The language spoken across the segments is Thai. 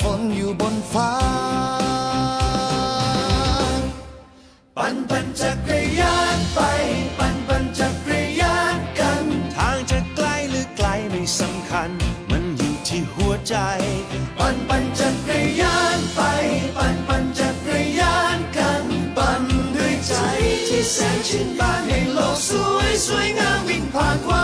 ฝนอยู่บนฟ้า ปั่นปั่นจักรยานไป ปั่นปั่นจักรยานกัน ทางจะไกลหรือไกลไม่สำคัญ มันอยู่ที่หัวใจ ปั่นปั่นจักรยานไป ปั่นปั่นจักรยานกัน ปั่นด้วยใจที่แสนชื่นบานให้โลกสวยสวยงามวิ่งผ่านความ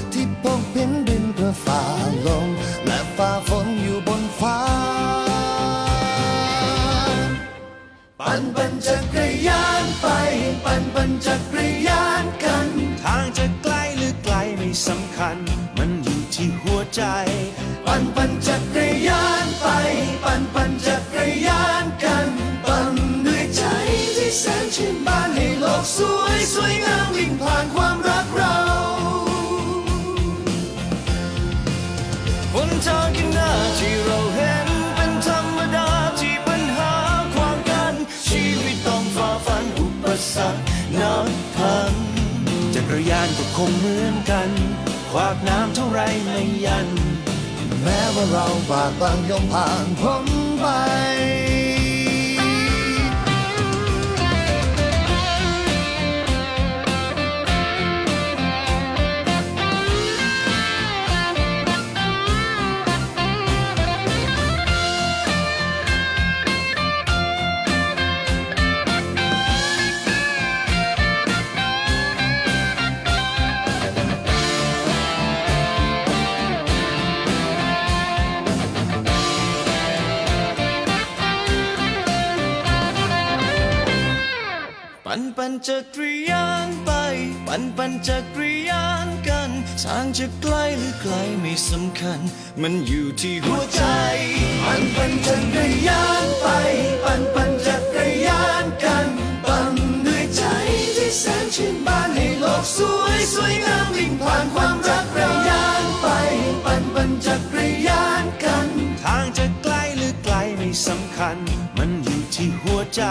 คัญ มันอยู่ที่หัวใจ ปั่นปั่นจักรยานไป ปั่นปั่นจักรยานกัน ปั่นด้วยใจที่แสนชื่นบานให้โลกสวยสวยงามวิ่งผ่านความรักเราหนทางข้างหน้าที่เราเห็นเป็นธรรมดาที่ปัญหาความกัน ชีวิตต้องฝ่าฟันอุปสรรคนับพันจักรยานก็คงเหมือนกัน วากน้ำเท่าไรไม่ยัน แม้ว่าเราบากบังย่อมผ่านพ้นไป ปั่นปั่นจักรยานไป ปั่นปั่นจักรยานกัน ทางจะไกลหรือไกลไม่สำคัญ มันอยู่ที่หัวใจ ปั่นปั่นจักรยานไป ปั่นปั่นจักรยานกัน ปั่นด้วยใจที่แสนชื่นบานให้โลกสวยสวยงามวิ่งผ่านความรักรยานไป ปั่นปั่นจักรยานกัน ทางจะไกลหรือไกลไม่สำคัญ มันอยู่ที่หัวใจ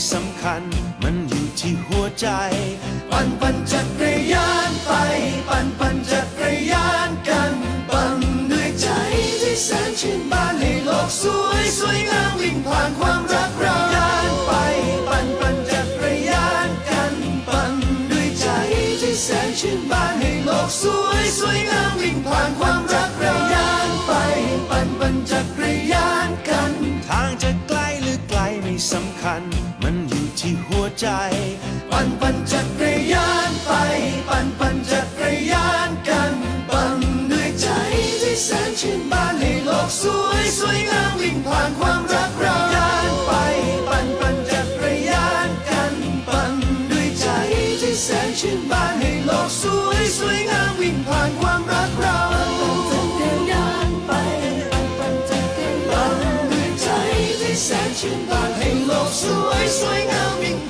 สำคัญ มันอยู่ที่หัวใจ ปั่นปั่นจักรยานไป ปั่นปั่นจักรยานกัน ปั่นด้วยใจที่แสนชื่นบานให้โลกสวยสวยงามวิ่งผ่านความรักเรายานไป ปั่นปั่นจักรยานกัน ปั่นด้วยใจที่แสนชื่นบานให้โลกสวยสวยงามวิ่งผ่านความรักเรายานไป ปั่นปั่นจักรยานกัน ทางจะไกลหรือไกลไม่สำคัญ ที่หัวใจ ปั่นปั่นจักรยานไป ปั่นปั่นจักรยานกัน ปั่นด้วยใจที่แสนชื่นบานให้โลกสวยสวยงามวิ่งผ่านความรักเรายานไป ปั่นปั่นจักรยานกัน ปั่นด้วยใจที่แสนชื่นบานให้โลกสวยสวยงามวิ่งผ่านความรักเรายานไปปั่นปั่นจักรยานด้วยใจที่แสนชื่นบาน ให้โลก